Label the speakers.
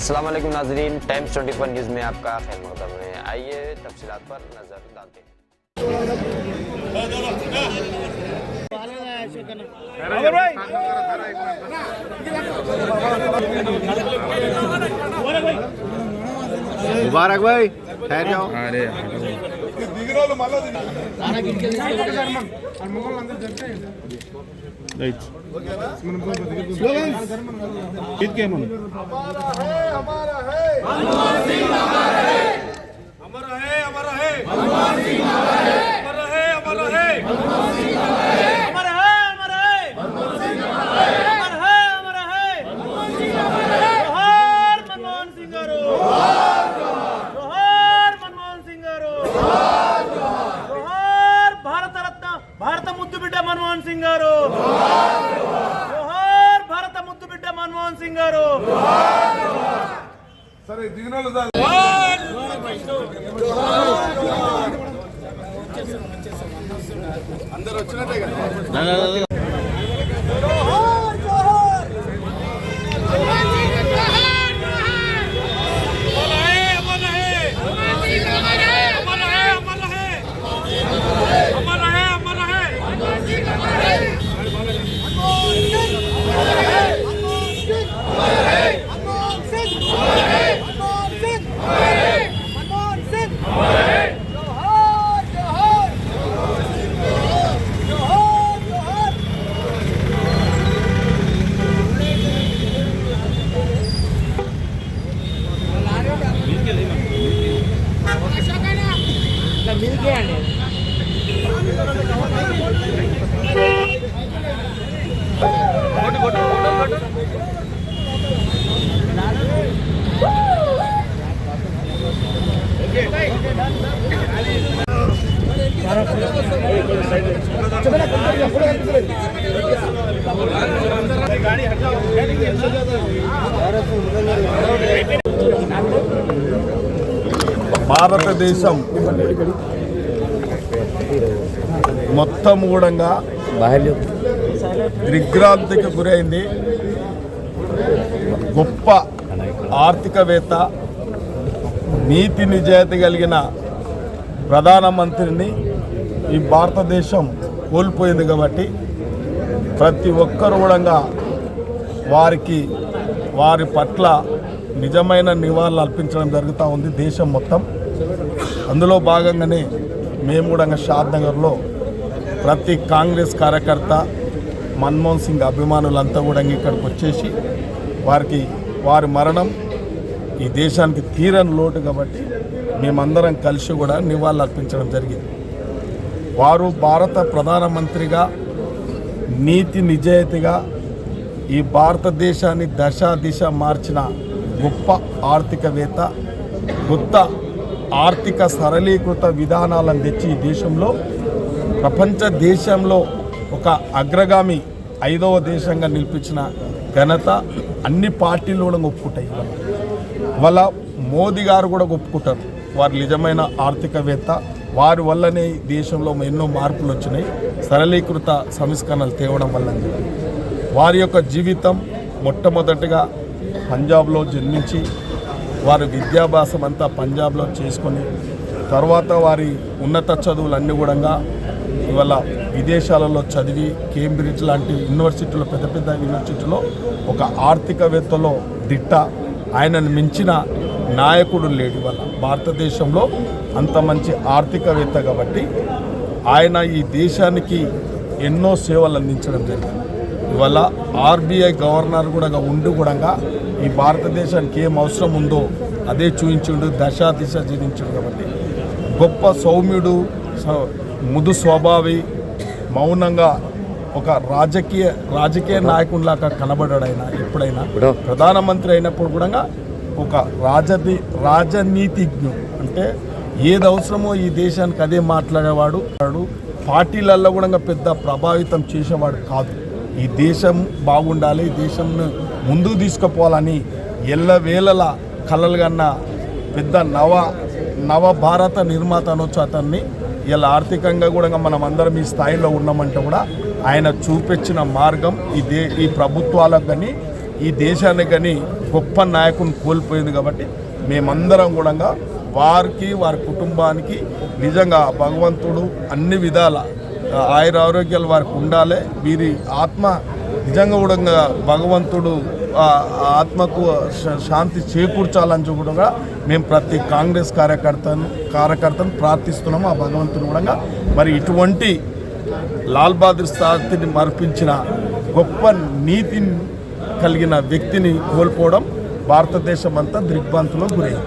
Speaker 1: अस्सलाम वालेकुम नाजरीन टाइम्स 24 न्यूज़ में आपका खैर मकदम है। आइए तफसीलात पर नज़र डालते हैं।
Speaker 2: मुबारक भाई ठहर जाओ
Speaker 3: अरे
Speaker 4: రైట్ స్లోగన్స్ ఇదికేమను బిడ్డ మన్మోహన్ సింగ్ గారు. జోహార్ భారత ముద్దు బిడ్డ మన్మోహన్ సింగ్ గారు.
Speaker 5: భారతదేశం మొత్తం కూడా దిగ్భ్రాంతికి గురైంది. గొప్ప ఆర్థికవేత్త నీతి నిజాయితీ కలిగిన ప్రధానమంత్రిని ఈ భారతదేశం కోల్పోయింది కాబట్టి ప్రతి ఒక్కరు కూడా వారికి వారి పట్ల నిజమైన నివాళులు అర్పించడం జరుగుతూ ఉంది దేశం మొత్తం. అందులో భాగంగానే మేము కూడా షాద్ నగర్లో ప్రతి కాంగ్రెస్ కార్యకర్త మన్మోహన్ సింగ్ అభిమానులంతా కూడా ఇక్కడికి వచ్చేసి వారికి వారి మరణం ఈ దేశానికి తీరని లోటు కాబట్టి మేమందరం కలిసి కూడా నివాళులు అర్పించడం జరిగింది. వారు భారత ప్రధానమంత్రిగా నీతి నిజాయితీగా ఈ భారతదేశాన్ని దశ దిశ మార్చిన గొప్ప ఆర్థికవేత్త కొత్త ఆర్థిక సరళీకృత విధానాలను తెచ్చి ఈ దేశంలో ప్రపంచ దేశంలో ఒక అగ్రగామి ఐదవ దేశంగా నిలిపించిన ఘనత అన్ని పార్టీలు కూడా ఒప్పుకుంటాయి. వాళ్ళ మోదీ గారు కూడా ఒప్పుకుంటారు. వారు నిజమైన ఆర్థికవేత్త వారి వల్లనే దేశంలో ఎన్నో మార్పులు వచ్చినాయి. సరళీకృత సంస్కరణలు తేవడం వల్ల వారి యొక్క జీవితం మొట్టమొదటిగా పంజాబ్లో జన్మించి వారి విద్యాభ్యాసం అంతా పంజాబ్లో చేసుకొని తర్వాత వారి ఉన్నత చదువులన్నీ కూడా ఇవాళ విదేశాలలో చదివి కేంబ్రిడ్జ్ లాంటి యూనివర్సిటీలో పెద్ద పెద్ద యూనివర్సిటీలో ఒక ఆర్థికవేత్తలో దిట్ట ఆయనను మించిన నాయకుడు లేడు ఇవాళ భారతదేశంలో అంత మంచి ఆర్థికవేత్త కాబట్టి ఆయన ఈ దేశానికి ఎన్నో సేవలు అందించడం జరిగింది. ఇవాళ ఆర్బీఐ గవర్నర్ కూడా ఉండి కూడా ఈ భారతదేశానికి ఏం అవసరం ఉందో అదే చూయించుండు దశ దిశ జీవించుడు కాబట్టి గొప్ప సౌమ్యుడు స- ముదు స్వభావి మౌనంగా ఒక రాజకీయ రాజకీయ నాయకుడిలాగా కనబడాడు ఆయన ఎప్పుడైనా. ప్రధానమంత్రి అయినప్పుడు కూడా ఒక రాజది రాజనీతిజ్ఞు. అంటే ఏది అవసరమో ఈ దేశానికి అదే మాట్లాడేవాడు. వాడు పార్టీలలో కూడా పెద్ద ప్రభావితం చేసేవాడు కాదు. ఈ దేశం బాగుండాలి ఈ దేశంను ముందుకు తీసుకుపోవాలని ఎల్లవేళల కలలు కన్న పెద్ద నవ నవ భారత నిర్మాత అనొచ్చు అతన్ని. ఇలా ఆర్థికంగా కూడా మనం అందరం ఈ స్థాయిలో ఉన్నామంటే కూడా ఆయన చూపించిన మార్గం ఈ దే ఈ ప్రభుత్వాలకు కానీ ఈ దేశాన్ని కానీ గొప్ప నాయకుని కోల్పోయింది కాబట్టి మేమందరం కూడా వారికి వారి కుటుంబానికి నిజంగా భగవంతుడు అన్ని విధాల ఆయుర ఆరోగ్యాలు వారికి ఉండాలి. వీరి ఆత్మ నిజంగా కూడా భగవంతుడు ఆత్మకు శ- శాంతి చేకూర్చాలని కూడా మేము ప్రతి కాంగ్రెస్ కార్యకర్తను కార్యకర్తను ప్రార్థిస్తున్నాము. ఆ భగవంతుని కూడా మరి ఇటువంటి లాల్ బహదూర్ శాస్త్రిని మర్పించిన గొప్ప నీతి కలిగిన వ్యక్తిని కోల్పోవడం భారతదేశం అంతా దిగ్భ్రాంతిలో గురైంది.